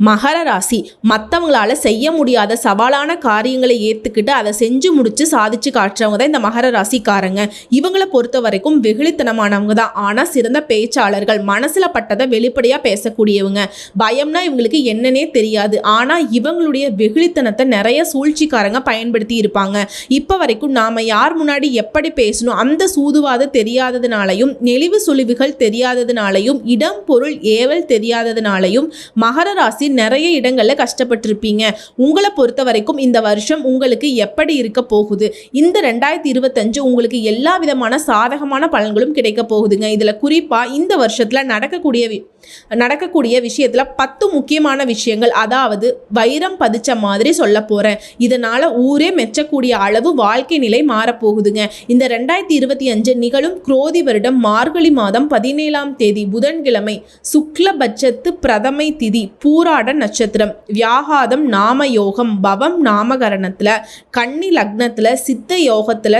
மகர ராசி. மற்றவங்களால செய்ய முடியாத சவாலான காரியங்களை ஏற்றுக்கிட்டு அதை செஞ்சு முடிச்சு சாதிச்சு காட்டுறவங்க தான் இந்த மகர ராசிக்காரங்க. இவங்களை பொறுத்த வரைக்கும் வெகுளித்தனமானவங்க தான். ஆனால் சிறந்த பேச்சாளர்கள் மனசில் பட்டதை வெளிப்படையாக பேசக்கூடியவங்க. பயம்னா இவங்களுக்கு என்னன்னே தெரியாது. ஆனால் இவங்களுடைய வெகுளித்தனத்தை நிறைய சூழ்ச்சிக்காரங்க பயன்படுத்தி இருப்பாங்க. இப்போ வரைக்கும் நாம் யார் முன்னாடி எப்படி பேசணும் அந்த சூதுவாது தெரியாததுனாலையும் நெளிவு சுழிவுகள் தெரியாததுனாலையும் இடம் பொருள் ஏவல் தெரியாததுனாலையும் மகர ராசி நிறைய இடங்களில் கஷ்டப்பட்டிருப்பீங்க. உங்களை பொறுத்த வரைக்கும் இந்த வருஷம் உங்களுக்கு எப்படி இருக்க போகுது? இந்த ரெண்டாயிரத்தி இருபத்தஞ்சு உங்களுக்கு எல்லா விதமான சாதகமான பலன்களும் கிடைக்க போகுதுங்க. இதில் குறிப்பாக இந்த வருஷத்தில் நடக்கக்கூடிய நடக்கக்கூடிய விஷயத்தில் பத்து முக்கியமான விஷயங்கள். அதாவது வைரம் பதிச்ச மாதிரி சொல்ல போகிறேன் இதனால் ஊரே மெச்சக்கூடிய அளவு வாழ்க்கை நிலை மாறப்போகுதுங்க. இந்த ரெண்டாயிரத்தி இருபத்தி அஞ்சு நிகழும் குரோதி வருடம் மார்கழி மாதம் பதினேழாம் தேதி புதன்கிழமை சுக்லபட்சத்து பிரதமை திதி பூரா பூராட நட்சத்திரம் வியாகாதம் நாம யோகம் பவம் நாமகரணத்தில் கன்னி லக்னத்தில் சித்த யோகத்தில்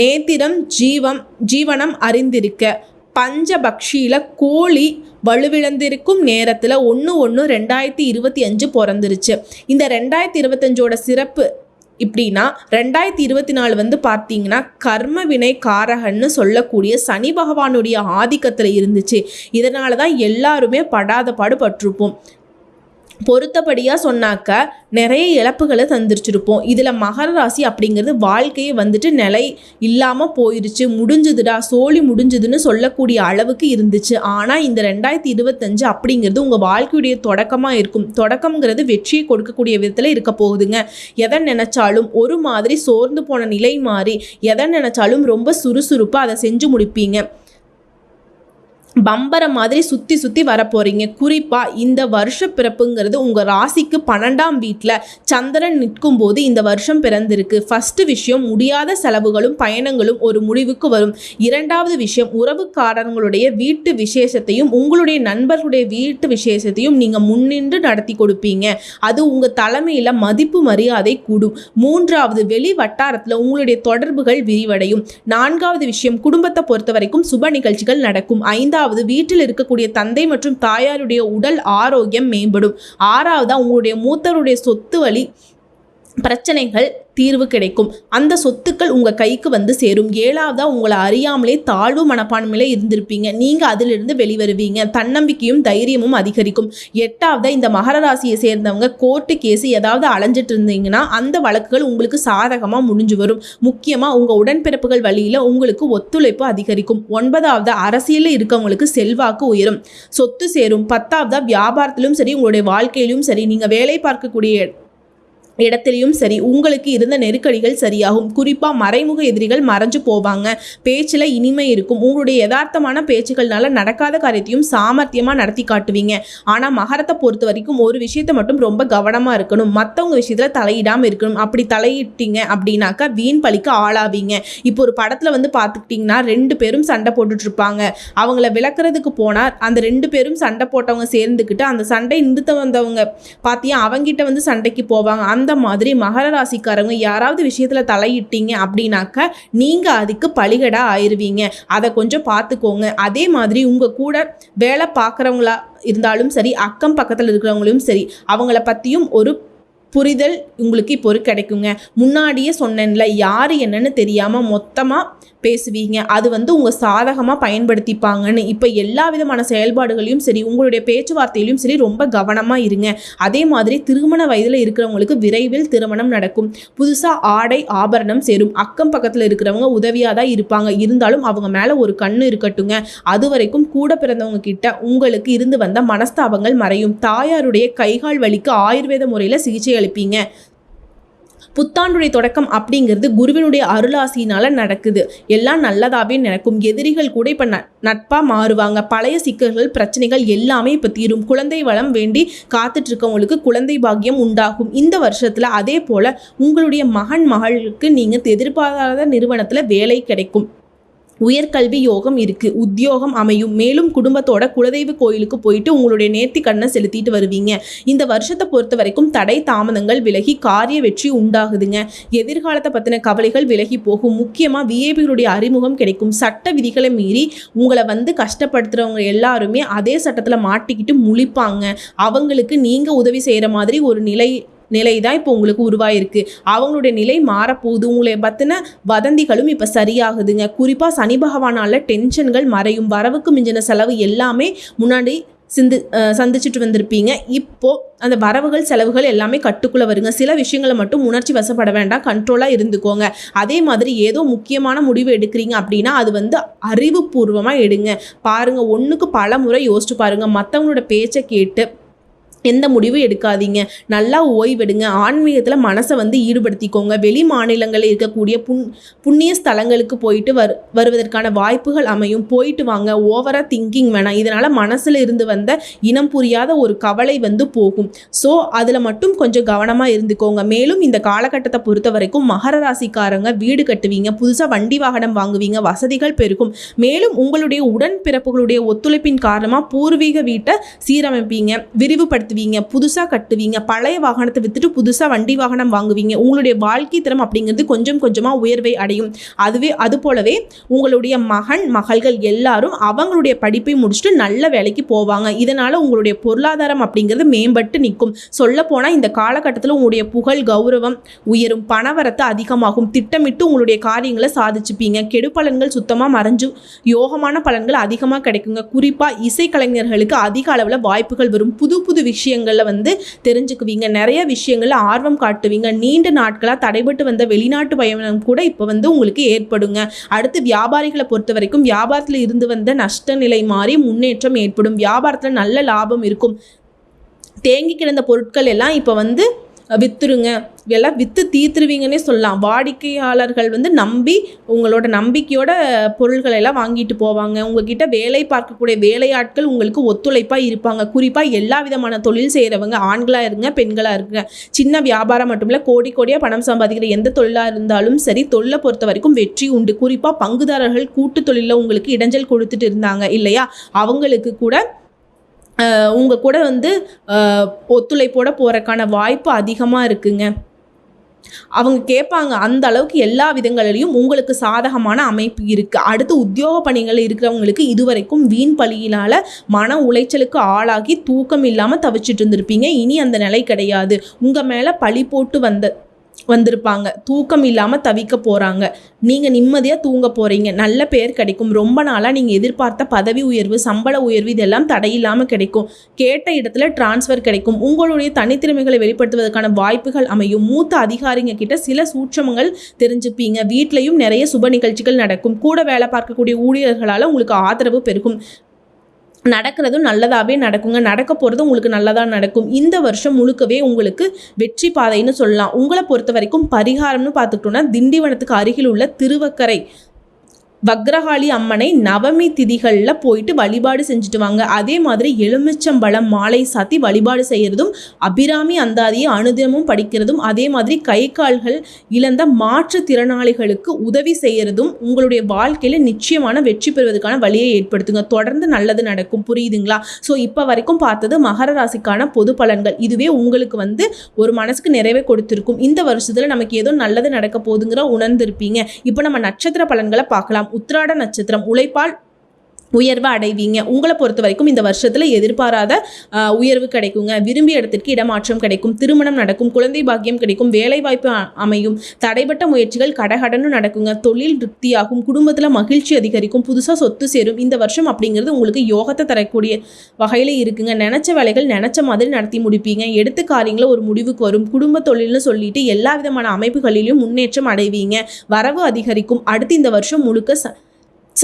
நேத்திரம் ஜீவம் ஜீவனம் அறிந்திருக்க பஞ்சபக்ஷியில் கோழி வலுவிழந்திருக்கும் நேரத்தில் ஒன்று ஒன்று ரெண்டாயிரத்தி இருபத்தி அஞ்சு பிறந்துருச்சு. இந்த ரெண்டாயிரத்தி இருபத்தஞ்சோட சிறப்பு இப்படின்னா ரெண்டாயிரத்தி இருபத்தி நாலு வந்து பார்த்தீங்கன்னா கர்ம வினை காரகன்னு சொல்லக்கூடிய சனி பகவானுடைய ஆதிக்கத்தில் இருந்துச்சு. இதனால தான் எல்லாருமே படாத பாடு பட்டிருப்போம். பொருத்தபடியாக சொன்னாக்க நிறைய இழப்புகளை தந்திரிச்சிருப்போம். இதில் மகர ராசி அப்படிங்கிறது வாழ்க்கையை வந்துட்டு நிலை இல்லாமல் போயிருச்சு. முடிஞ்சுதுடா சோழி முடிஞ்சுதுன்னு சொல்லக்கூடிய அளவுக்கு இருந்துச்சு. ஆனால் இந்த ரெண்டாயிரத்தி இருபத்தஞ்சு அப்படிங்கிறது உங்கள் வாழ்க்கையுடைய தொடக்கமாக இருக்கும். தொடக்கம்ங்கிறது வெற்றியை கொடுக்கக்கூடிய விதத்தில் இருக்க போகுதுங்க. எதை நினச்சாலும் ஒரு மாதிரி சோர்ந்து போன நிலை மாறி எதை நினச்சாலும் ரொம்ப சுறுசுறுப்பாக அதை செஞ்சு முடிப்பீங்க. பம்பரை மாதிரி சுற்றி சுற்றி வரப்போகிறீங்க குறிப்பாக இந்த வருஷ பிறப்புங்கிறது உங்கள் ராசிக்கு பன்னெண்டாம் வீட்டில் சந்திரன் நிற்கும் போது இந்த வருஷம் பிறந்திருக்கு. ஃபஸ்ட்டு விஷயம் முடியாத செலவுகளும் பயணங்களும் ஒரு முடிவுக்கு வரும். இரண்டாவது விஷயம் உறவுக்காரங்களுடைய வீட்டு விசேஷத்தையும் உங்களுடைய நண்பர்களுடைய வீட்டு விசேஷத்தையும் நீங்கள் முன்னின்று நடத்தி கொடுப்பீங்க. அது உங்கள் தலைமையில் மதிப்பு மரியாதை கூடும். மூன்றாவது வெளி வட்டாரத்தில் உங்களுடைய தொடர்புகள் விரிவடையும். நான்காவது விஷயம் குடும்பத்தை பொறுத்த வரைக்கும் சுப நிகழ்ச்சிகள் நடக்கும். ஐந்தாவது வீட்டில் இருக்கக்கூடிய தந்தை மற்றும் தாயாருடைய உடல் ஆரோக்கியம் மேம்படும். ஆறாவதா உங்களுடைய மூத்தருடைய சொத்து வழி பிரச்சனைகள் தீர்வு கிடைக்கும். அந்த சொத்துக்கள் உங்கள் கைக்கு வந்து சேரும். ஏழாவதாக உங்களை அறியாமலே தாழ்வு மனப்பான்மையிலே இருந்திருப்பீங்க. நீங்கள் அதிலிருந்து வெளிவருவீங்க. தன்னம்பிக்கையும் தைரியமும் அதிகரிக்கும். எட்டாவதாக இந்த மகர ராசியை சேர்ந்தவங்க கோர்ட்டு கேஸ் ஏதாவது அலைஞ்சிட்டு இருந்தீங்கன்னா அந்த வழக்குகள் உங்களுக்கு சாதகமாக முடிஞ்சு வரும். முக்கியமாக உங்கள் உடன்பிறப்புகள் வழியில் உங்களுக்கு ஒத்துழைப்பு அதிகரிக்கும். ஒன்பதாவது அரசியலில் இருக்கவங்களுக்கு செல்வாக்கு உயரும். சொத்து சேரும். பத்தாவதாக வியாபாரத்திலும் சரி உங்களுடைய வாழ்க்கையிலும் சரி நீங்கள் வேலை பார்க்கக்கூடிய இடத்துலையும் சரி உங்களுக்கு இருந்த நெருக்கடிகள் சரியாகும். குறிப்பாக மறைமுக எதிரிகள் மறைஞ்சு போவாங்க. பேச்சில் இனிமை இருக்கும். உங்களுடைய யதார்த்தமான பேச்சுக்கள்னால நடக்காத காரியத்தையும் சாமர்த்தியமாக நடத்தி காட்டுவீங்க. ஆனால் மகரத்தை பொறுத்த வரைக்கும் ஒரு விஷயத்தை மட்டும் ரொம்ப கவனமாக இருக்கணும். மற்றவங்க விஷயத்தில் தலையிடாமல் இருக்கணும். அப்படி தலையிட்டீங்க அப்படின்னாக்கா வீண் பழிக்க ஆளாவீங்க. இப்போ ஒரு படத்தில் வந்து பார்த்துக்கிட்டிங்கன்னா ரெண்டு பேரும் சண்டை போட்டுட்ருப்பாங்க. அவங்கள விளக்குறதுக்கு போனால் அந்த ரெண்டு பேரும் சண்டை போட்டவங்க சேர்ந்துக்கிட்டு அந்த சண்டை நிறுத்த வந்தவங்க பார்த்தியா அவங்ககிட்ட வந்து சண்டைக்கு போவாங்க. அந்த மாதிரி மகர ராசிக்காரங்க யாராவது விஷயத்தில் தலையிட்டீங்க அப்படின்னாக்க நீங்கள் அதுக்கு பலிகடா ஆயிடுவீங்க அதை கொஞ்சம் பார்த்துக்கோங்க. அதே மாதிரி உங்கள் கூட வேலை பார்க்குறவங்களா இருந்தாலும் சரி அக்கம் பக்கத்தில் இருக்கிறவங்களும் சரி அவங்கள பற்றியும் ஒரு புரிதல் உங்களுக்கு இப்போ ஒரு கிடைக்குங்க. முன்னாடியே சொன்னேன்ல யார் என்னன்னு தெரியாமல் மொத்தமாக பேசுவீங்க. அது வந்து உங்கள் சாதகமாக பயன்படுத்திப்பாங்கன்னு. இப்போ எல்லா விதமான செயல்பாடுகளையும் சரி உங்களுடைய பேச்சுவார்த்தையிலும் சரி ரொம்ப கவனமாக இருங்க. அதே மாதிரி திருமண வயதில் இருக்கிறவங்களுக்கு விரைவில் திருமணம் நடக்கும். புதுசாக ஆடை ஆபரணம் சேரும். அக்கம் பக்கத்தில் இருக்கிறவங்க உதவியாக தான் இருப்பாங்க. இருந்தாலும் அவங்க மேலே ஒரு கண்ணு இருக்கட்டுங்க. அது வரைக்கும் கூட பிறந்தவங்க கிட்ட உங்களுக்கு இருந்து வந்த மனஸ்தாபங்கள் மறையும். தாயாருடைய கைகால் வலிக்கு ஆயுர்வேத முறையில் சிகிச்சை அளிப்பீங்க. புத்தாண்டுடைய தொடக்கம் அப்படிங்கிறது குருவினுடைய அருளாசினால நடக்குது. எல்லாம் நல்லதாகவே நடக்கும். எதிரிகள் கூட இப்போ நட்பாக மாறுவாங்க. பழைய சிக்கல்கள் பிரச்சனைகள் எல்லாமே இப்போ தீரும். குழந்தை வளம் வேண்டி காத்துட்டு இருக்கவங்களுக்கு குழந்தை பாக்கியம் உண்டாகும். இந்த வருஷத்தில் அதே போல் உங்களுடைய மகன் மகளுக்கு நீங்கள் எதிர்பாராத நிறுவனத்தில் வேலை கிடைக்கும். உயர்கல்வி யோகம் இருக்கு. உத்தியோகம் அமையும். மேலும் குடும்பத்தோட குலதெய்வ கோயிலுக்கு போயிட்டு உங்களுடைய நேர்த்தி கண்ணை செலுத்திட்டு வருவீங்க. இந்த வருஷத்தை பொறுத்த வரைக்கும் தடை தாமதங்கள் விலகி காரிய வெற்றி உண்டாகுதுங்க. எதிர்காலத்தை பற்றின கவலைகள் விலகி போகும். முக்கியமாக விஏபிகளுடைய அறிமுகம் கிடைக்கும். சட்ட விதிகளை மீறி உங்களை வந்து கஷ்டப்படுத்துகிறவங்க எல்லாருமே அதே சட்டத்தில் மாட்டிக்கிட்டு முழிப்பாங்க. அவங்களுக்கு நீங்கள் உதவி செய்கிற மாதிரி ஒரு நிலை நிலை தான் இப்போ உங்களுக்கு உருவாயிருக்கு. அவங்களுடைய நிலை மாறப்போகுது. உங்களை பற்றின வதந்திகளும் இப்போ சரியாகுதுங்க. குறிப்பாக சனி பகவானால் டென்ஷன்கள் மறையும். வரவுக்கு மிஞ்சின செலவு எல்லாமே முன்னாடி சிந்து சந்திச்சுட்டு வந்திருப்பீங்க. இப்போது அந்த வரவுகள் செலவுகள் எல்லாமே கட்டுக்குள்ளே வருங்க. சில விஷயங்களை மட்டும் உணர்ச்சி வசப்பட வேண்டாம். கண்ட்ரோலாக இருந்துக்கோங்க. அதே மாதிரி ஏதோ முக்கியமான முடிவு எடுக்கிறீங்க அப்படின்னா அது வந்து அறிவுபூர்வமாக எடுங்க. பாருங்கள் ஒன்றுக்கு பல முறை யோசிச்சு பாருங்கள் மற்றவங்களோட பேச்சை கேட்டு எந்த முடிவும் எடுக்காதீங்க. நல்லா ஓய்வெடுங்க. ஆன்மீகத்தில் மனசை வந்து ஈடுபடுத்திக்கோங்க. வெளி மாநிலங்களில் இருக்கக்கூடிய புண் புண்ணிய ஸ்தலங்களுக்கு போயிட்டு வரு வருவதற்கான வாய்ப்புகள் அமையும். போயிட்டு வாங்க. ஓவராக திங்கிங் வேணாம். இதனால் மனசில் இருந்து வந்த இனம் புரியாத ஒரு கவலை வந்து போகும். ஸோ அதில் மட்டும் கொஞ்சம் கவனமாக இருந்துக்கோங்க. மேலும் இந்த காலகட்டத்தை பொறுத்த வரைக்கும் மகர ராசிக்காரங்க வீடு கட்டுவீங்க. புதுசாக வண்டி வாகனம் வாங்குவீங்க. வசதிகள் பெருகும். மேலும் உங்களுடைய உடன்பிறப்புகளுடைய ஒத்துழைப்பின் காரணமாக பூர்வீக வீட்டை சீரமைப்பீங்க. விரிவுபடுத்துவீங்க புதுசாக கட்டுவீங்க பழைய வாகனத்தை விற்றுட்டு புதுசாக வண்டி வாகனம் வாங்குவீங்க. உங்களுடைய வாழ்க்கை தரம் அப்படிங்கிறது கொஞ்சம் கொஞ்சமாக உயர்வை அடையும். அதுவே அது போலவே உங்களுடைய மகன் மகள்கள் எல்லாரும் அவங்களுடைய படிப்பை முடிச்சுட்டு நல்ல வேலைக்கு போவாங்க. இதனால் உங்களுடைய பொருளாதாரம் அப்படிங்கிறது மேம்பட்டு நிற்கும். சொல்லப்போனால் இந்த காலகட்டத்தில் உங்களுடைய புகழ் கௌரவம் உயரும். பணவரத்து அதிகமாகும். திட்டமிட்டு உங்களுடைய காரியங்களை சாதிச்சுப்பீங்க. கெடு பலன்கள் சுத்தமாக மறைஞ்சு யோகமான பலன்கள் அதிகமாக கிடைக்குங்க. குறிப்பாக இசைக்கலைஞர்களுக்கு அதிக அளவில் வாய்ப்புகள் வரும். புது புது விஷயம் விஷயங்களை வந்து தெரிஞ்சுக்குவீங்க. நிறைய விஷயங்களில் ஆர்வம் காட்டுவீங்க. நீண்ட நாட்களாக தடைபட்டு வந்த வெளிநாட்டு பயணம் கூட இப்போ வந்து உங்களுக்கு ஏற்படுங்க. அடுத்து வியாபாரிகளை பொறுத்த வரைக்கும் வியாபாரத்தில் இருந்து வந்த நஷ்ட நிலை மாறி முன்னேற்றம் ஏற்படும். வியாபாரத்தில் நல்ல லாபம் இருக்கும். தேங்கி கிடந்த பொருட்கள் எல்லாம் இப்போ வந்து விற்றுருங்க எல்லாம் விற்று தீர்த்துருவீங்கன்னே சொல்லலாம். வாடிக்கையாளர்கள் வந்து நம்பி உங்களோட நம்பிக்கையோட பொருள்களை எல்லாம் வாங்கிட்டு போவாங்க. உங்ககிட்ட வேலை பார்க்கக்கூடிய வேலையாட்கள் உங்களுக்கு ஒத்துழைப்பாக இருப்பாங்க. குறிப்பாக எல்லா விதமான தொழில் செய்கிறவங்க ஆண்களாக இருங்க பெண்களாக இருங்க. சின்ன வியாபாரம் மட்டும் இல்லை கோடி கோடியாக பணம் சம்பாதிக்கிற எந்த தொழிலாக இருந்தாலும் சரி தொழிலை பொறுத்த வரைக்கும் வெற்றி உண்டு. குறிப்பாக பங்குதாரர்கள் கூட்டு தொழிலில் உங்களுக்கு இடைஞ்சல் கொடுத்துட்டு இருந்தாங்க இல்லையா? அவங்களுக்கு கூட உங்கள் கூட வந்து ஒத்துழைப்போட போகிறக்கான வாய்ப்பு அதிகமாக இருக்குங்க. அவங்க கேட்பாங்க அந்த அளவுக்கு எல்லா விதங்களிலையும் உங்களுக்கு சாதகமான அமைப்பு இருக்குது அடுத்து உத்தியோக பணிகள் இருக்கிறவங்களுக்கு இதுவரைக்கும் வீண் பலியினால் மன உளைச்சலுக்கு ஆளாகி தூக்கம் இல்லாமல் தவிச்சிட்டு இருந்திருப்பீங்க. இனி அந்த நிலை கிடையாது. உங்கள் மேலே பழி போட்டு வந்த வந்திருப்பாங்க. தூக்கம் இல்லாமல் தவிக்க போகிறாங்க நீங்கள் நிம்மதியாக தூங்க போகிறீங்க நல்ல பேர் கிடைக்கும். ரொம்ப நாளாக நீங்கள் எதிர்பார்த்த பதவி உயர்வு சம்பள உயர்வு இதெல்லாம் தடையில்லாமல் கிடைக்கும். கேட்ட இடத்துல டிரான்ஸ்ஃபர் கிடைக்கும். உங்களுடைய தனித்திறமைகளை வெளிப்படுத்துவதற்கான வாய்ப்புகள் அமையும். மூத்த அதிகாரிங்க கிட்ட சில சூட்சமங்கள் தெரிஞ்சுப்பீங்க. வீட்லேயும் நிறைய சுப நிகழ்ச்சிகள் நடக்கும். கூட வேலை பார்க்கக்கூடிய ஊழியர்களால் உங்களுக்கு ஆதரவு பெருகும். நடக்கிறதும் நல்லதாகவே நடக்குங்க. நடக்க போகிறதும் உங்களுக்கு நல்லதாக நடக்கும். இந்த வருஷம் முழுக்கவே உங்களுக்கு வெற்றி பாதைன்னு சொல்லலாம். உங்களை பொறுத்த வரைக்கும் பரிகாரம்னு பார்த்துக்கிட்டோன்னா திண்டிவனத்துக்கு அருகில் உள்ள திருவக்கரை வக்ரகாளி அம்மனை நவமி திதிகளில் போயிட்டு வழிபாடு செஞ்சுட்டு வாங்க. அதே மாதிரி எலுமிச்சம்பழம் மாலை சாத்தி வழிபாடு செய்கிறதும் அபிராமி அந்தாதியை அனுதினமும் படிக்கிறதும் அதே மாதிரி கை கால்கள் இழந்த மாற்றுத்திறனாளிகளுக்கு உதவி செய்கிறதும் உங்களுடைய வாழ்க்கையில் நிச்சயமான வெற்றி பெறுவதற்கான வழியை ஏற்படுத்துங்க. தொடர்ந்து நல்லது நடக்கும். புரியுதுங்களா? ஸோ இப்போ வரைக்கும் பார்த்தது மகர ராசிக்கான பொது பலன்கள். இதுவே உங்களுக்கு வந்து ஒரு மனசுக்கு நிறைவே கொடுத்துருக்கும். இந்த வருஷத்தில் நமக்கு ஏதோ நல்லது நடக்க போதுங்கிற உணர்ந்திருப்பீங்க. இப்போ நம்ம நட்சத்திர பலன்களை பார்க்கலாம். உத்திராட நட்சத்திரம். உழைப்பால் உயர்வை அடைவீங்க. உங்களை பொறுத்த வரைக்கும் இந்த வருஷத்தில் எதிர்பாராத உயர்வு கிடைக்குங்க. விரும்பிய இடத்திற்கு இடமாற்றம் கிடைக்கும். திருமணம் நடக்கும். குழந்தை பாக்கியம் கிடைக்கும். வேலைவாய்ப்பு அமையும். தடைப்பட்ட முயற்சிகள் கடகடன்னு நடக்குங்க. தொழில் திருப்தியாகும் குடும்பத்தில் மகிழ்ச்சி அதிகரிக்கும். புதுசாக சொத்து சேரும். இந்த வருஷம் அப்படிங்கிறது உங்களுக்கு யோகத்தை தரக்கூடிய வகையில் இருக்குங்க. நினச்ச வேலைகள் நினச்ச மாதிரி நடத்தி முடிப்பீங்க. எடுத்த காரியங்களை ஒரு முடிவுக்கு வரும். குடும்ப தொழில்னு சொல்லிட்டு எல்லா விதமான அமைப்புகளிலும் முன்னேற்றம் அடைவீங்க. வரவு அதிகரிக்கும். அடுத்து இந்த வருஷம் முழுக்க ச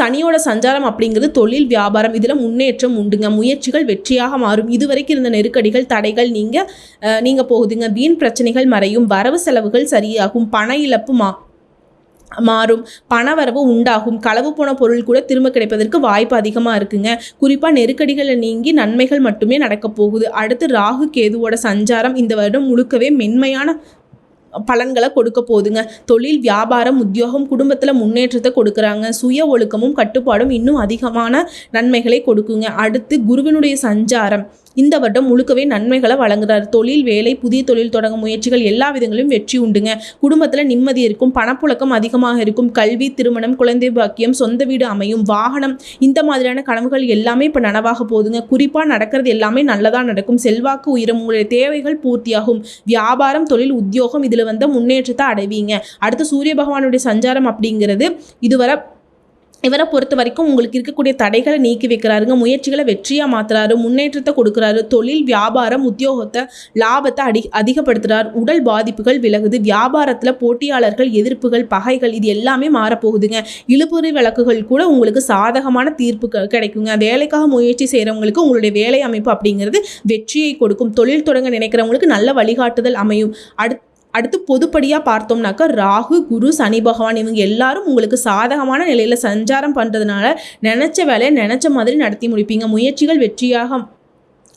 சனியோட சஞ்சாரம் அப்படிங்கிறது தொழில் வியாபாரம் இதில் முன்னேற்றம் உண்டுங்க. முயற்சிகள் வெற்றியாக மாறும். இதுவரைக்கும் இருந்த நெருக்கடிகள் தடைகள் நீங்கள் நீங்கள் போகுதுங்க. வீண் பிரச்சனைகள் மறையும். வரவு செலவுகள் சரியாகும். பண இழப்பு மா மாறும். பணவரவு உண்டாகும். களவு போன பொருள் கூட திரும்ப கிடைப்பதற்கு வாய்ப்பு அதிகமாக இருக்குங்க. குறிப்பாக நெருக்கடிகளை நீங்கி நன்மைகள் மட்டுமே நடக்க போகுது. அடுத்து ராகு கேதுவோட சஞ்சாரம் இந்த வருடம் முழுக்கவே மென்மையான பலன்களை கொடுக்க போதுங்க தொழில் வியாபாரம் உத்தியோகம் குடும்பத்தில் முன்னேற்றத்தை கொடுக்குறாங்க. சுய ஒழுக்கமும் கட்டுப்பாடும் இன்னும் அதிகமான நன்மைகளை கொடுக்குங்க. அடுத்து குருவினுடைய சஞ்சாரம். இந்த வருடம் முழுக்கவே நன்மைகளை வழங்குறார். தொழில் வேலை புதிய தொழில் தொடங்க முயற்சிகள் எல்லா விதங்களிலும் வெற்றி உண்டுங்க. குடும்பத்தில் நிம்மதி இருக்கும் பணப்புழக்கம் அதிகமாக இருக்கும் கல்வி திருமணம் குழந்தை பாக்கியம் சொந்த வீடு அமையும் வாகனம் இந்த மாதிரியான கனவுகள் எல்லாமே இப்போ நனவாக போகுதுங்க. குறிப்பாக நடக்கிறது எல்லாமே நல்லதாக நடக்கும். செல்வாக்கு உயரம் உங்களுடைய தேவைகள் பூர்த்தியாகும். வியாபாரம் தொழில் உத்தியோகம் இதில் வந்த முன்னேற்றத்தை அடைவீங்க. அடுத்து சூரிய பகவானுடைய சஞ்சாரம் அப்படிங்கிறது இதுவரை இவரை பொறுத்த வரைக்கும் உங்களுக்கு இருக்கக்கூடிய தடைகளை நீக்கி வைக்கிறாருங்க முயற்சிகளை வெற்றியாக மாற்றுறாரு முன்னேற்றத்தை கொடுக்குறாரு தொழில் வியாபாரம் உத்தியோகத்தை லாபத்தை அடி அதிகப்படுத்துகிறார் உடல் பாதிப்புகள் விலகுது வியாபாரத்தில் போட்டியாளர்கள் எதிர்ப்புகள் பகைகள் இது எல்லாமே மாறப்போகுதுங்க. இழுபறி வழக்குகள் கூட உங்களுக்கு சாதகமான தீர்ப்பு க- கிடைக்குங்க. வேலைக்காக முயற்சி செய்கிறவங்களுக்கு உங்களுடைய வேலை அமைப்பு அப்படிங்கிறது வெற்றியை கொடுக்கும். தொழில் தொடங்க நினைக்கிறவங்களுக்கு நல்ல வழிகாட்டுதல் அமையும். அடுத்து அடுத்து பொதுப்படியாக பார்த்தோம்னாக்கா ராகு குரு சனி பகவான் இவங்க எல்லாரும் உங்களுக்கு சாதகமான நிலையில் சஞ்சாரம் பண்ணுறதுனால நினச்ச வேலையை நினச்ச மாதிரி நடத்தி முடிப்பீங்க. முயற்சிகள் வெற்றியாக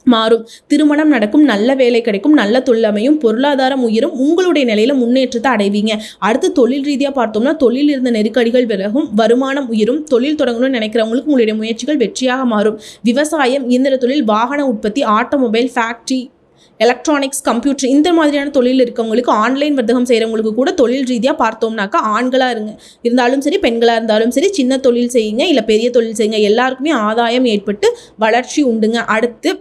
மாறும். திருமணம் நடக்கும் நல்ல வேலை கிடைக்கும் நல்ல தொழிலமையும் பொருளாதாரம் உயரும் உங்களுடைய நிலையில முன்னேற்றத்தை அடைவீங்க. அடுத்து தொழில் ரீதியாக பார்த்தோம்னா தொழில் இருந்த நெருக்கடிகள் விலகும் வருமானம் உயரும் தொழில் தொடங்கணும்னு நினைக்கிறவங்களுக்கு உங்களுடைய முயற்சிகள் வெற்றியாக மாறும். விவசாயம் இயந்திர தொழில் வாகன உற்பத்தி ஆட்டோமொபைல் ஃபேக்ட்ரி எலக்ட்ரானிக்ஸ் கம்ப்யூட்டர் இந்த மாதிரியான தொழில் இருக்கவங்களுக்கு ஆன்லைன் வர்த்தகம் செய்கிறவங்களுக்கு கூட தொழில் ரீதியாக பார்த்தோம்னாக்கா ஆண்களாக இருங்க. இருந்தாலும் சரி பெண்களாக இருந்தாலும் சரி சின்ன தொழில் செய்யுங்க இல்லை பெரிய தொழில் செய்யுங்க எல்லாருக்குமே ஆதாயம் ஏற்பட்டு வளர்ச்சி உண்டுங்க. அடுத்து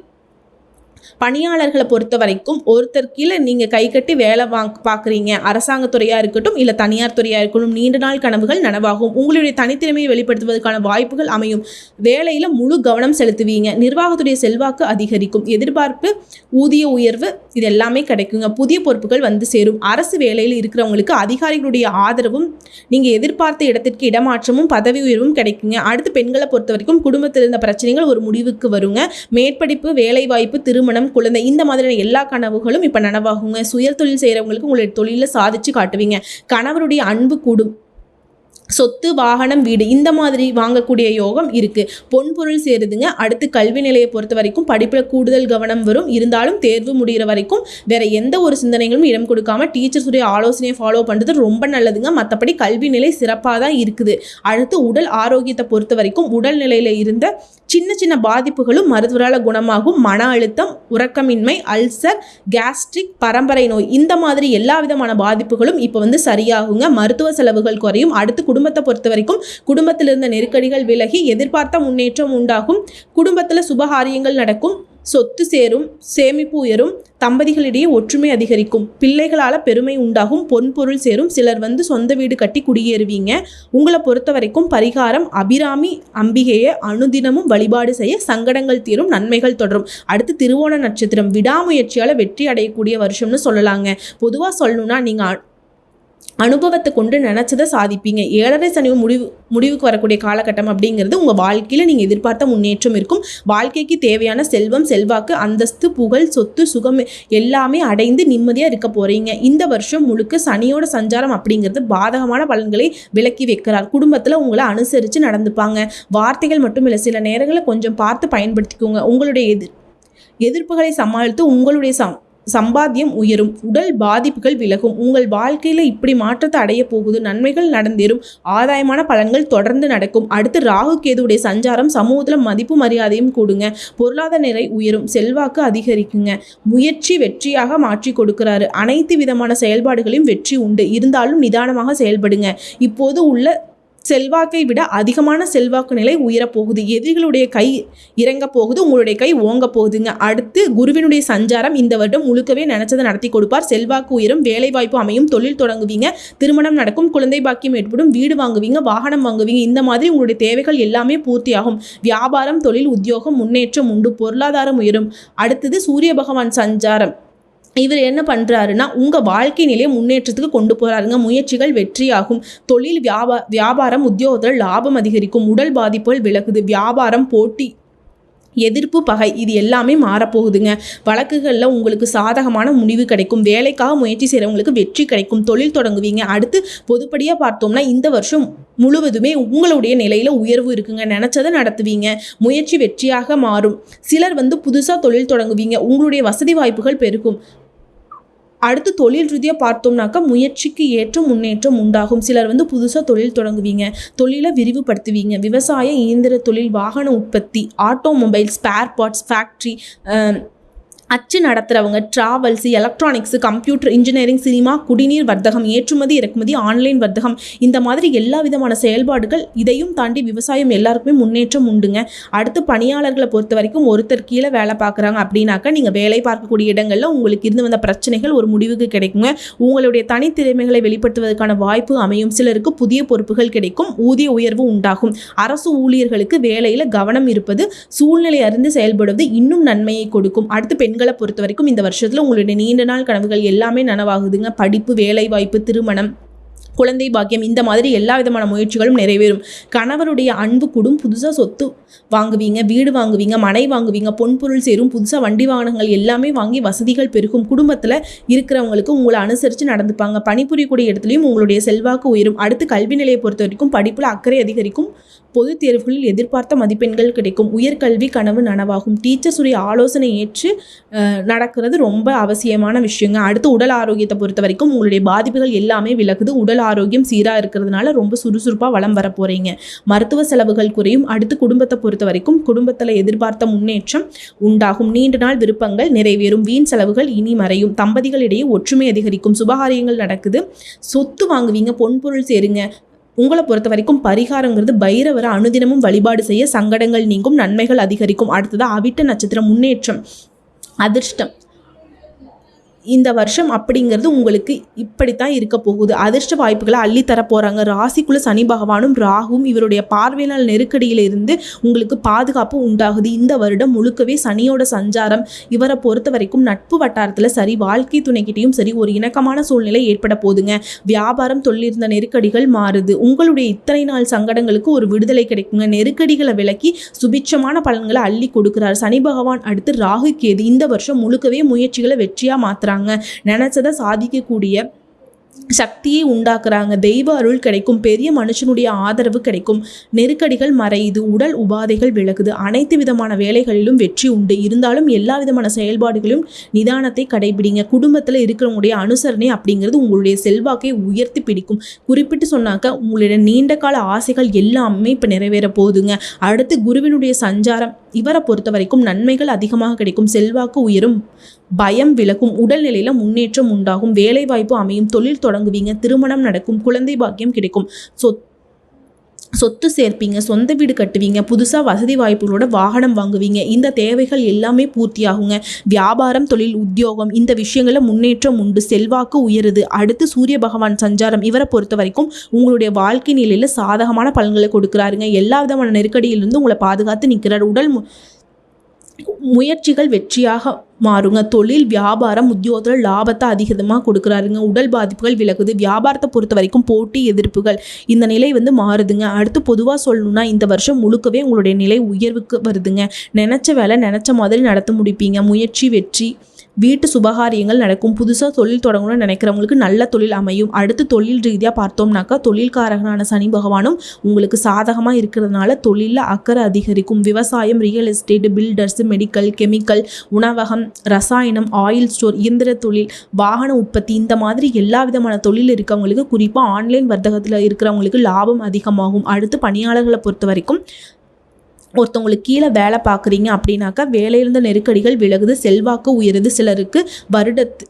பணியாளர்களை பொறுத்த வரைக்கும் ஒருத்தர் கீழே நீங்கள் கை கட்டி வேலை வாங்க பார்க்குறீங்க அரசாங்கத்துறையாக இருக்கட்டும் இல்லை தனியார் துறையாக இருக்கட்டும் நீண்ட நாள் கனவுகள் நனவாகும். உங்களுடைய தனித்திறமையை வெளிப்படுத்துவதற்கான வாய்ப்புகள் அமையும். வேலையில் முழு கவனம் செலுத்துவீங்க. நிர்வாகத்துடைய செல்வாக்கு அதிகரிக்கும். எதிர்பார்ப்பு ஊதிய உயர்வு இது எல்லாமே கிடைக்குங்க. புதிய பொறுப்புகள் வந்து சேரும். அரசு வேலையில் இருக்கிறவங்களுக்கு அதிகாரிகளுடைய ஆதரவும் நீங்கள் எதிர்பார்த்த இடத்திற்கு இடமாற்றமும் பதவி உயர்வும் கிடைக்குங்க. அடுத்து பெண்களை பொறுத்த வரைக்கும் குடும்பத்தில் இருந்த பிரச்சனைகள் ஒரு முடிவுக்கு வருங்க. மேற்படிப்பு வேலைவாய்ப்பு திருமணம் குழந்தை இந்த மாதிரியான எல்லா கனவுகளும் இப்போ நனவாகுங்க. சுய தொழில் செய்கிறவங்களுக்கு உங்களுடைய தொழிலில் சாதிச்சு காட்டுவீங்க. கணவருடைய அன்பு கூடும். சொத்து வாகனம் வீடு இந்த மாதிரி வாங்கக்கூடிய யோகம் இருக்கு. பொன் பொருள் சேருதுங்க. அடுத்து கல்வி நிலையை பொறுத்த வரைக்கும் படிப்பில் கூடுதல் கவனம் வரும். இருந்தாலும் தேர்வு முடிகிற வரைக்கும் வேற எந்த ஒரு சிந்தனைகளும் இடம் கொடுக்காம டீச்சர்ஸுடைய ஆலோசனையை ஃபாலோ பண்ணுறது ரொம்ப நல்லதுங்க. மற்றபடி கல்வி நிலை சிறப்பாக தான் இருக்குது. அடுத்து உடல் ஆரோக்கியத்தை பொறுத்த வரைக்கும் உடல் நிலையில் இருந்த சின்ன சின்ன பாதிப்புகளும் மருத்துவரால் குணமாகும். மன அழுத்தம் உறக்கமின்மை அல்சர் கேஸ்ட்ரிக் பரம்பரை நோய் இந்த மாதிரி எல்லா விதமான பாதிப்புகளும் இப்போ வந்து சரியாகுங்க. மருத்துவ செலவுகள் குறையும். அடுத்து குடும்பத்தை பொறுத்த வரைக்கும் குடும்பத்தில் இருந்த நெருக்கடிகள் விலகி எதிர்பார்த்த முன்னேற்றம் உண்டாகும். குடும்பத்தில் சுபகாரியங்கள் நடக்கும். சொத்து சேரும் சேமிப்பு உயரும் தம்பதிகளிடையே ஒற்றுமை அதிகரிக்கும். பிள்ளைகளால் பெருமை உண்டாகும் பொன்பொருள் சேரும். சிலர் வந்து சொந்த வீடு கட்டி குடியேறுவீங்க. உங்களை பொறுத்த வரைக்கும் பரிகாரம் அபிராமி அம்பிகையை அனுதினமும் வழிபாடு செய்ய சங்கடங்கள் தீரும் நன்மைகள் தொடரும். அடுத்து திருவோண நட்சத்திரம் விடாமுயற்சியால் வெற்றி அடையக்கூடிய வருஷம்னு சொல்லலாங்க. பொதுவாக சொல்லணும்னா நீங்கள் அனுபவத்தை கொண்டு நினச்சதை சாதிப்பீங்க. ஏழரை சனி முடிவு முடிவுக்கு வரக்கூடிய காலகட்டம் அப்படிங்கிறது உங்கள் வாழ்க்கையில் நீங்கள் எதிர்பார்த்த முன்னேற்றம் இருக்கும். வாழ்க்கைக்கு தேவையான செல்வம் செல்வாக்கு அந்தஸ்து புகழ் சொத்து சுகம் எல்லாமே அடைந்து நிம்மதியாக இருக்க போகிறீங்க இந்த வருஷம் முழுக்க சனியோட சஞ்சாரம் அப்படிங்கிறது பாதகமான பலன்களை விலக்கி வைக்கிறார். குடும்பத்தில் உங்களை அனுசரித்து நடந்துப்பாங்க. வார்த்தைகள் மட்டும் இல்லை சில நேரங்களில் கொஞ்சம் பார்த்து பயன்படுத்திக்கோங்க. உங்களுடைய எதிர் எதிர்ப்புகளை சமாளித்து உங்களுடைய சம் சம்பாத்தியம் உயரும் உடல் பாதிப்புகள் விலகும். உங்கள் வாழ்க்கையில் இப்படி மாற்றத்தை அடைய போகுது. நன்மைகள் நடந்தேறும். ஆதாயமான பலன்கள் தொடர்ந்து நடக்கும். அடுத்து ராகு கேதுடைய சஞ்சாரம் சமூகத்தில் மதிப்பு மரியாதையும் கூடுங்க. பொருளாதார நிலை உயரும். செல்வாக்கு அதிகரிக்குங்க. முயற்சி வெற்றியாக மாற்றி கொடுக்கிறாரு. அனைத்து விதமான செயல்பாடுகளையும் வெற்றி உண்டு. இருந்தாலும் நிதானமாக செயல்படுங்க. இப்போது உள்ள செல்வாக்கை விட அதிகமான செல்வாக்கு நிலை உயரப்போகுது எதிரிகளுடைய கை இறங்க போகுது உங்களுடைய கை ஓங்க போகுதுங்க. அடுத்து குருவினுடைய சஞ்சாரம் இந்த வருடம் முழுக்கவே நினைச்சதை நடத்தி கொடுப்பார். செல்வாக்கு உயரும் வேலைவாய்ப்பு அமையும் தொழில் தொடங்குவீங்க திருமணம் நடக்கும் குழந்தை பாக்கியம் ஏற்படும் வீடு வாங்குவீங்க வாகனம் வாங்குவீங்க இந்த மாதிரி உங்களுடைய தேவைகள் எல்லாமே பூர்த்தியாகும். வியாபாரம் தொழில் உத்தியோகம் முன்னேற்றம் உண்டு பொருளாதாரம் உயரும். அடுத்தது சூரிய பகவான் சஞ்சாரம். இவர் என்ன பண்ணுறாருன்னா உங்கள் வாழ்க்கை நிலையை முன்னேற்றத்துக்கு கொண்டு போகிறாருங்க முயற்சிகள் வெற்றியாகும். தொழில் வியாபா வியாபாரம் உத்தியோகத்தில் லாபம் அதிகரிக்கும். உடல் பாதிப்புகள் விலகுது. வியாபாரம் போட்டி எதிர்ப்பு பகை இது எல்லாமே மாறப்போகுதுங்க. வழக்குகளில் உங்களுக்கு சாதகமான முடிவு கிடைக்கும். வேலைக்காக முயற்சி செய்கிறவங்களுக்கு வெற்றி கிடைக்கும். தொழில் தொடங்குவீங்க. அடுத்து பொதுப்படியாக பார்த்தோம்னா இந்த வருஷம் முழுவதுமே உங்களுடைய நிலையில் உயர்வு இருக்குங்க. நினச்சதை நடத்துவீங்க. முயற்சி வெற்றியாக மாறும். சிலர் வந்து புதுசாக தொழில் தொடங்குவீங்க. உங்களுடைய வசதி வாய்ப்புகள் பெருகும். அடுத்து தொழில் ரீதியாக பார்த்தோம்னாக்கா முயற்சிக்கு ஏற்ற முன்னேற்றம் உண்டாகும். சிலர் வந்து புதுசாக தொழில் தொடங்குவீங்க. தொழிலை விரிவுபடுத்துவீங்க. விவசாய இயந்திர தொழில் வாகன உற்பத்தி ஆட்டோமொபைல் ஸ்பேர் பார்ட்ஸ் ஃபேக்ட்ரி அச்சு நடத்துகிறவங்க travels electronics computer engineering cinema குடிநீர் வர்த்தகம் ஏற்றுமதி இறக்குமதி ஆன்லைன் வர்த்தகம் இந்த மாதிரி எல்லா விதமான செயல்பாடுகள் இதையும் தாண்டி விவசாயம் எல்லாருக்குமே முன்னேற்றம் உண்டுங்க. அடுத்து பணியாளர்களை பொறுத்த வரைக்கும் ஒருத்தர் கீழே வேலை பார்க்குறாங்க அப்படின்னாக்கா நீங்கள் வேலை பார்க்கக்கூடிய இடங்களில் உங்களுக்கு இருந்து வந்த பிரச்சனைகள் ஒரு முடிவுக்கு கிடைக்குங்க. உங்களுடைய தனித்திறமைகளை வெளிப்படுத்துவதற்கான வாய்ப்பு அமையும். சிலருக்கு புதிய பொறுப்புகள் கிடைக்கும் ஊதிய உயர்வு உண்டாகும். அரசு ஊழியர்களுக்கு வேலையில் கவனம் இருப்பது சூழ்நிலை அறிந்து செயல்படுவது இன்னும் நன்மையை கொடுக்கும். அடுத்து பெண்கள் பொறுத்த வரைக்கும் இந்த வருஷத்தில் உங்களுடைய நீண்ட நாள் கனவுகள் எல்லாமே நனவாகுதுங்க. படிப்பு வேலைவாய்ப்பு திருமணம் குழந்தை பாக்கியம் இந்த மாதிரி எல்லா விதமான முயற்சிகளும் நிறைவேறும். கணவருடைய அன்பு கூடும். புதுசாக சொத்து வாங்குவீங்க வீடு வாங்குவீங்க மனை வாங்குவீங்க பொன்பொருள் சேரும். புதுசாக வண்டி வாகனங்கள் எல்லாமே வாங்கி வசதிகள் பெருகும். குடும்பத்தில் இருக்கிறவங்களுக்கு உங்களை அனுசரித்து நடந்துப்பாங்க. பணிபுரியக்கூடிய இடத்துலையும் உங்களுடைய செல்வாக்கு உயரும். அடுத்து கல்வி நிலையை பொறுத்த வரைக்கும் படிப்பில் அக்கறை அதிகரிக்கும். பொதுத் தேர்வுகளில் எதிர்பார்த்த மதிப்பெண்கள் கிடைக்கும். உயர்கல்வி கனவு நனவாகும். டீச்சர்ஸுடைய ஆலோசனை ஏற்று நடக்கிறது ரொம்ப அவசியமான விஷயங்க. அடுத்து உடல் ஆரோக்கியத்தை பொறுத்த வரைக்கும் உங்களுடைய பாதிப்புகள் எல்லாமே விலகுது. உடல் ஆரோக்கியம் சீராக இருக்கிறதுனால ரொம்ப சுறுசுறுப்பாக வளம் வர போகிறீங்க மருத்துவ செலவுகள் குறையும். அடுத்து குடும்பத்தை பொறுத்த வரைக்கும் குடும்பத்தில் எதிர்பார்த்த முன்னேற்றம் உண்டாகும். நீண்ட நாள் விருப்பங்கள் நிறைவேறும். வீண் செலவுகள் இனி மறையும். தம்பதிகளிடையே ஒற்றுமை அதிகரிக்கும். சுபகாரியங்கள் நடக்குது. சொத்து வாங்குவீங்க. பொன்பொருள் சேருங்க. உங்களை பொறுத்த வரைக்கும் பரிகாரங்கிறது பைரவரை அனுதினமும் வழிபாடு செய்ய சங்கடங்கள் நீங்கும் நன்மைகள் அதிகரிக்கும். அடுத்தது அவிட்ட நட்சத்திரம் முன்னேற்றம் அதிர்ஷ்டம். இந்த வருஷம் அப்படிங்கிறது உங்களுக்கு இப்படித்தான் இருக்க போகுது. அதிர்ஷ்ட வாய்ப்புகளை அள்ளி தர போகிறாங்க ராசிக்குள்ள சனி பகவானும் ராகுவும் இவருடைய பார்வையினால் நெருக்கடியில் இருந்து உங்களுக்கு பாதுகாப்பு உண்டாகுது. இந்த வருடம் முழுக்கவே சனியோட சஞ்சாரம். இவரை பொறுத்த வரைக்கும் நட்பு வட்டாரத்தில் சரி வாழ்க்கை துணைக்கிட்டையும் சரி ஒரு இணக்கமான சூழ்நிலை ஏற்பட போகுதுங்க. வியாபாரம் தொழிலிருந்த நெருக்கடிகள் மாறுது. உங்களுடைய இத்தனை நாள் சங்கடங்களுக்கு ஒரு விடுதலை கிடைக்குங்க. நெருக்கடிகளை விலக்கி சுபிட்சமான பலன்களை அள்ளி கொடுக்குறார். சனி பகவான் அடுத்து ராகு கேது. இந்த வருஷம் முழுக்கவே முயற்சிகளை வெற்றியாக மாத்துறாங்க நினச்சதை சாதிக்கக்கூடிய சக்தியை உண்டாக்குறாங்க. தெய்வ அருள் கிடைக்கும் பெரிய மனுஷனுடைய ஆதரவு கிடைக்கும். நெருக்கடிகள் மறையுது உடல் உபாதைகள் விலகுது. அனைத்து விதமான வேலைகளிலும் வெற்றி உண்டு. இருந்தாலும் எல்லா விதமான செயல்பாடுகளிலும் நிதானத்தை கடைபிடிங்க. குடும்பத்தில் இருக்கிறவங்களுடைய அனுசரணை அப்படிங்கிறது உங்களுடைய செல்வாக்கை உயர்த்தி பிடிக்கும். குறிப்பிட்டு சொன்னாக்க உங்களுடைய நீண்ட கால ஆசைகள் எல்லாமே இப்போ நிறைவேற போகுதுங்க. அடுத்து குருவினுடைய சஞ்சாரம். இவரை பொறுத்த வரைக்கும் நன்மைகள் அதிகமாக கிடைக்கும். செல்வாக்கு உயரும் பயம் விலகும் உடல்நிலையில் முன்னேற்றம் உண்டாகும் வேலைவாய்ப்பு அமையும் தொழில் தொடங்குவீங்க திருமணம் நடக்கும் குழந்தை பாக்கியம் கிடைக்கும். சொத் சொத்து சேர்ப்பீங்க சொந்த வீடு கட்டுவீங்க புதுசாக வசதி வாய்ப்புகளோட வாகனம் வாங்குவீங்க. இந்த தேவைகள் எல்லாமே பூர்த்தியாகுங்க. வியாபாரம் தொழில் உத்தியோகம் இந்த விஷயங்களில் முன்னேற்றம் உண்டு. செல்வாக்கு உயருது. அடுத்து சூரிய பகவான் சஞ்சாரம். இவரை பொறுத்த வரைக்கும் உங்களுடைய வாழ்க்கை நிலையில் சாதகமான பலன்களை கொடுக்குறாருங்க. எல்லா விதமான நெருக்கடியிலிருந்து உங்களை பாதுகாத்து நிற்கிறார் உடல் மு- முயற்சிகள் வெற்றியாக மாறுங்க. தொழில் வியாபாரம் உத்தியோகத்தில் லாபத்தை அதிகமாக கொடுக்குறாருங்க. உடல் பாதிப்புகள் விலகுது. வியாபாரத்தை பொறுத்த வரைக்கும் போட்டி எதிர்ப்புகள் இந்த நிலை வந்து மாறுதுங்க. அடுத்து பொதுவாக சொல்லணும்னா இந்த வருஷம் முழுக்கவே உங்களுடைய நிலை உயர்வுக்கு வருதுங்க. நினச்ச வேலை நினச்ச மாதிரி நடத்த முடிப்பீங்க. முயற்சி வெற்றி. வீட்டு சுபகாரியங்கள் நடக்கும். புதுசாக தொழில் தொடங்கணும்னு நினைக்கிறவங்களுக்கு நல்ல தொழில் அமையும். அடுத்து தொழில் ரீதியாக பார்த்தோம்னாக்கா தொழில்காரகனான சனி பகவானும் உங்களுக்கு சாதகமாக இருக்கிறதுனால தொழிலில் அக்கறை அதிகரிக்கும். விவசாயம் real estate builders medical chemical உணவகம் ரசாயனம் ஆயில் ஸ்டோர் இயந்திர தொழில் வாகன உற்பத்தி இந்த மாதிரி எல்லா விதமான தொழில் இருக்கவங்களுக்கு குறிப்பாக ஆன்லைன் வர்த்தகத்தில் இருக்கிறவங்களுக்கு லாபம் அதிகமாகும். அடுத்து பணியாளர்களை பொறுத்த வரைக்கும் ஒருத்தவங்களுக்கு கீழே வேலை பார்க்குறீங்க அப்படின்னாக்கா வேலையிலிருந்த நெருக்கடிகள் விலகுது செல்வாக்கு உயருது சிலருக்கு. வருடத்து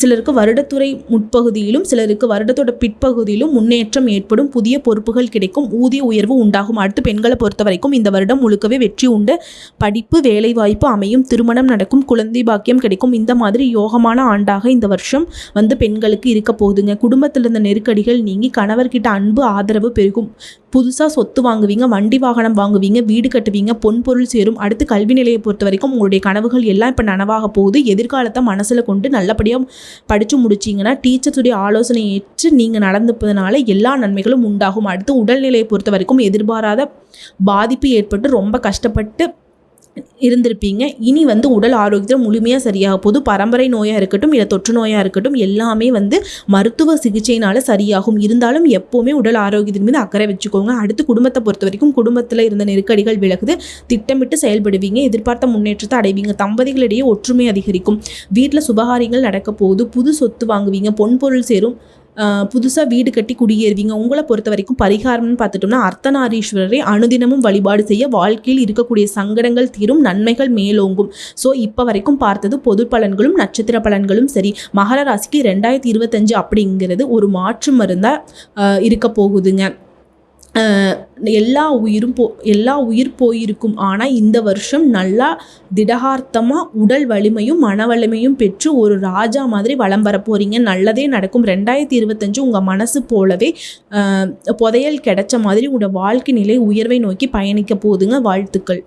சிலருக்கு வருடத்துறை முற்பகுதியிலும் சிலருக்கு வருடத்தோட பிற்பகுதியிலும் முன்னேற்றம் ஏற்படும் புதிய பொறுப்புகள் கிடைக்கும் ஊதிய உயர்வு உண்டாகும். அடுத்து பெண்களை பொறுத்த வரைக்கும் இந்த வருடம் முழுக்கவே வெற்றி உண்டு. படிப்பு வேலைவாய்ப்பு அமையும் திருமணம் நடக்கும் குழந்தை பாக்கியம் கிடைக்கும். இந்த மாதிரி யோகமான ஆண்டாக இந்த வருஷம் வந்து பெண்களுக்கு இருக்க போகுதுங்க. குடும்பத்தில் இருந்த நெருக்கடிகள் நீங்கி கணவர்கிட்ட அன்பு ஆதரவு பெருகும். புதுசாக சொத்து வாங்குவீங்க வண்டி வாகனம் வாங்குவீங்க வீடு கட்டுவீங்க பொன்பொருள் சேரும். அடுத்து கல்வி நிலையை பொறுத்த வரைக்கும் உங்களுடைய கனவுகள் எல்லாம் இப்போ நனவாக போகுது. எதிர்காலத்தை மனசில் கொண்டு நல்லபடியாக படித்து முடிச்சிங்கன்னா டீச்சர்ஸுடைய ஆலோசனை ஏற்று நீங்கள் நடந்துப்பதனால எல்லா நன்மைகளும் உண்டாகும். அடுத்து உடல்நிலையை பொறுத்த வரைக்கும் எதிர்பாராத பாதிப்பு ஏற்பட்டு ரொம்ப கஷ்டப்பட்டு இருந்திருப்பீங்க. இனி வந்து உடல் ஆரோக்கியத்தில் முழுமையாக சரியாக போது பரம்பரை நோயாக இருக்கட்டும் இல்லை தொற்று நோயாக இருக்கட்டும் எல்லாமே வந்து மருத்துவ சிகிச்சையினால் சரியாகும். இருந்தாலும் எப்போவுமே உடல் ஆரோக்கியத்தின் மீது அக்கறை வச்சுக்கோங்க. அடுத்து குடும்பத்தை பொறுத்த வரைக்கும் குடும்பத்தில் இருந்த நெருக்கடிகள் விலகுது. திட்டமிட்டு செயல்படுவீங்க. எதிர்பார்த்த முன்னேற்றத்தை அடைவீங்க. தம்பதிகளிடையே ஒற்றுமை அதிகரிக்கும். வீட்டில் சுபகாரியங்கள் நடக்க போகுது. புது சொத்து வாங்குவீங்க. பொன்பொருள் சேரும். புதுசாக வீடு கட்டி குடியேறுவீங்க. உங்களை பொறுத்த வரைக்கும் பரிகாரம்னு பார்த்துட்டோம்னா அர்த்தநாரீஸ்வரரை அனுதினமும் வழிபாடு செய்ய வாழ்க்கையில் இருக்கக்கூடிய சங்கடங்கள் தீரும் நன்மைகள் மேலோங்கும். ஸோ இப்போ வரைக்கும் பார்த்தது பொது பலன்களும் நட்சத்திர பலன்களும் சரி. மகர ராசிக்கு ரெண்டாயிரத்தி இருபத்தஞ்சு அப்படிங்கிறது ஒரு மாற்று மருந்தாக இருக்க போகுதுங்க. எல்லா உயிரும் போ எல்லா உயிர் போயிருக்கும். ஆனால் இந்த வருஷம் நல்லா திடகார்த்தமாக உடல் வலிமையும் மன வலிமையும் பெற்று ஒரு ராஜா மாதிரி வலம் வர போகிறீங்க நல்லதே நடக்கும். ரெண்டாயிரத்தி இருபத்தஞ்சு உங்கள் மனசு போலவே புதையல் கிடைச்ச மாதிரி உங்களோட வாழ்க்கை நிலை உயர்வை நோக்கி பயணிக்க போகுதுங்க வாழ்த்துக்கள்.